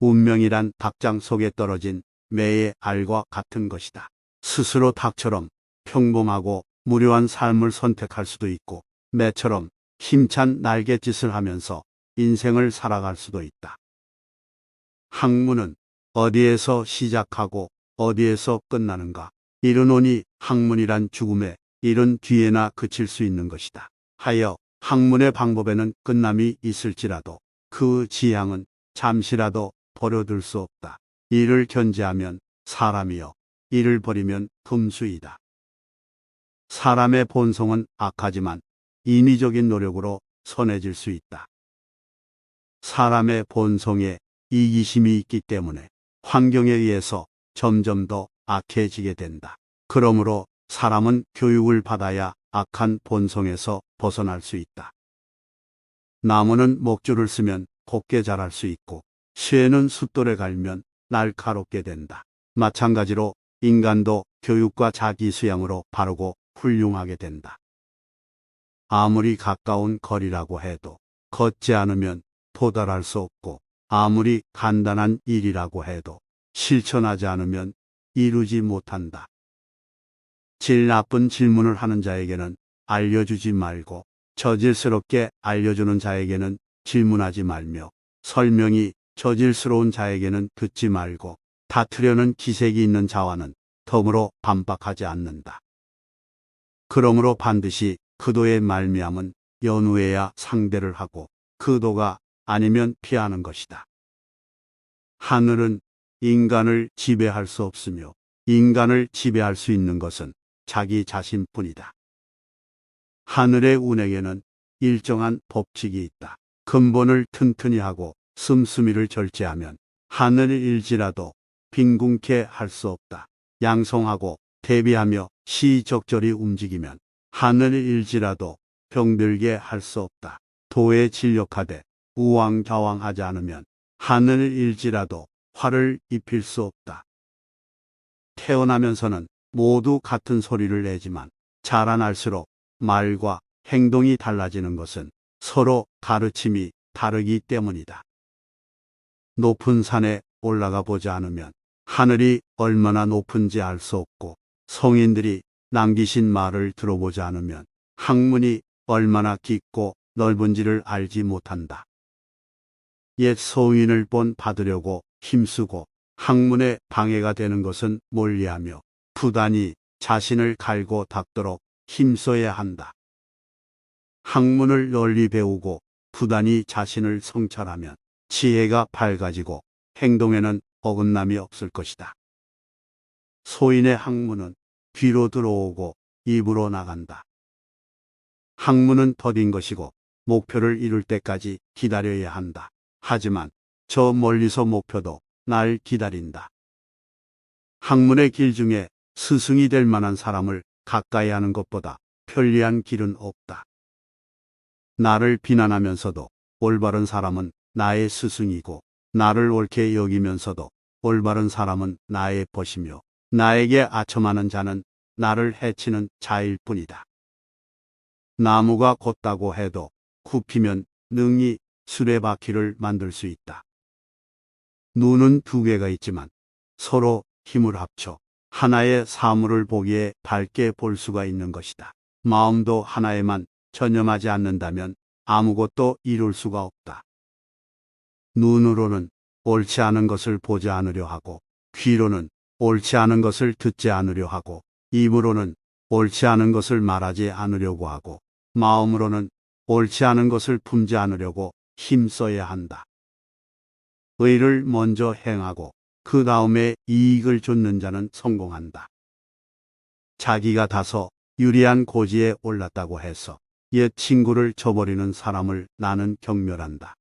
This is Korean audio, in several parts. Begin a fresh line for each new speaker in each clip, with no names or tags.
운명이란 닭장 속에 떨어진 매의 알과 같은 것이다. 스스로 닭처럼 평범하고 무료한 삶을 선택할 수도 있고 매처럼 힘찬 날갯짓을 하면서 인생을 살아갈 수도 있다. 학문은 어디에서 시작하고 어디에서 끝나는가? 이르노니 학문이란 죽음에 이른 뒤에나 그칠 수 있는 것이다. 하여 학문의 방법에는 끝남이 있을지라도 그 지향은 잠시라도 버려둘 수 없다. 이를 견제하면 사람이요. 이를 버리면 금수이다. 사람의 본성은 악하지만 인위적인 노력으로 선해질 수 있다. 사람의 본성에 이기심이 있기 때문에 환경에 의해서 점점 더 악해지게 된다. 그러므로 사람은 교육을 받아야 악한 본성에서 벗어날 수 있다. 나무는 목줄을 쓰면 곱게 자랄 수 있고 쇠는 숫돌에 갈면 날카롭게 된다. 마찬가지로 인간도 교육과 자기 수양으로 바르고 훌륭하게 된다. 아무리 가까운 거리라고 해도 걷지 않으면 도달할 수 없고 아무리 간단한 일이라고 해도 실천하지 않으면 이루지 못한다. 질 나쁜 질문을 하는 자에게는 알려주지 말고 저질스럽게 알려주는 자에게는 질문하지 말며 설명이 저질스러운 자에게는 듣지 말고 다투려는 기색이 있는 자와는 덤으로 반박하지 않는다. 그러므로 반드시 그도의 말미암은 연후해야 상대를 하고 그도가 아니면 피하는 것이다. 하늘은 인간을 지배할 수 없으며 인간을 지배할 수 있는 것은 자기 자신뿐이다. 하늘의 운행에는 일정한 법칙이 있다. 근본을 튼튼히 하고 씀씀이를 절제하면 하늘을 일지라도 빈궁케 할 수 없다. 양성하고 대비하며 시적절히 움직이면 하늘을 일지라도 병들게 할 수 없다. 도에 진력하되 우왕좌왕하지 않으면 하늘을 일지라도 화를 입힐 수 없다. 태어나면서는 모두 같은 소리를 내지만 자라날수록 말과 행동이 달라지는 것은 서로 가르침이 다르기 때문이다. 높은 산에 올라가 보지 않으면 하늘이 얼마나 높은지 알 수 없고 성인들이 남기신 말을 들어보지 않으면 학문이 얼마나 깊고 넓은지를 알지 못한다. 옛 소인을 본 받으려고 힘쓰고 학문에 방해가 되는 것은 멀리하며 부단히 자신을 갈고 닦도록 힘써야 한다. 학문을 널리 배우고 부단히 자신을 성찰하면 지혜가 밝아지고 행동에는 어긋남이 없을 것이다. 소인의 학문은 귀로 들어오고 입으로 나간다. 학문은 더딘 것이고 목표를 이룰 때까지 기다려야 한다. 하지만 저 멀리서 목표도 날 기다린다. 학문의 길 중에 스승이 될 만한 사람을 가까이 하는 것보다 편리한 길은 없다. 나를 비난하면서도 올바른 사람은 나의 스승이고 나를 옳게 여기면서도 올바른 사람은 나의 벗이며 나에게 아첨하는 자는 나를 해치는 자일 뿐이다. 나무가 곧다고 해도 굽히면 능히 수레바퀴를 만들 수 있다. 눈은 두 개가 있지만 서로 힘을 합쳐 하나의 사물을 보기에 밝게 볼 수가 있는 것이다. 마음도 하나에만 전념하지 않는다면 아무것도 이룰 수가 없다. 눈으로는 옳지 않은 것을 보지 않으려 하고, 귀로는 옳지 않은 것을 듣지 않으려 하고, 입으로는 옳지 않은 것을 말하지 않으려고 하고, 마음으로는 옳지 않은 것을 품지 않으려고 힘써야 한다. 의를 먼저 행하고, 그 다음에 이익을 쫓는 자는 성공한다. 자기가 다소 유리한 고지에 올랐다고 해서 옛 친구를 저버리는 사람을 나는 경멸한다.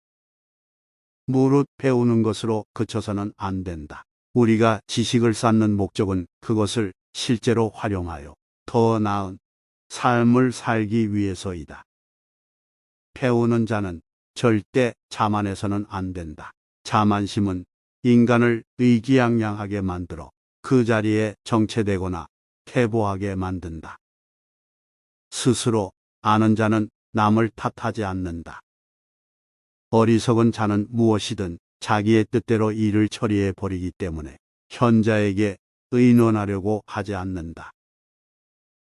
무릇 배우는 것으로 그쳐서는 안 된다. 우리가 지식을 쌓는 목적은 그것을 실제로 활용하여 더 나은 삶을 살기 위해서이다. 배우는 자는 절대 자만해서는 안 된다. 자만심은 인간을 의기양양하게 만들어 그 자리에 정체되거나 퇴보하게 만든다. 스스로 아는 자는 남을 탓하지 않는다. 어리석은 자는 무엇이든 자기의 뜻대로 일을 처리해 버리기 때문에 현자에게 의논하려고 하지 않는다.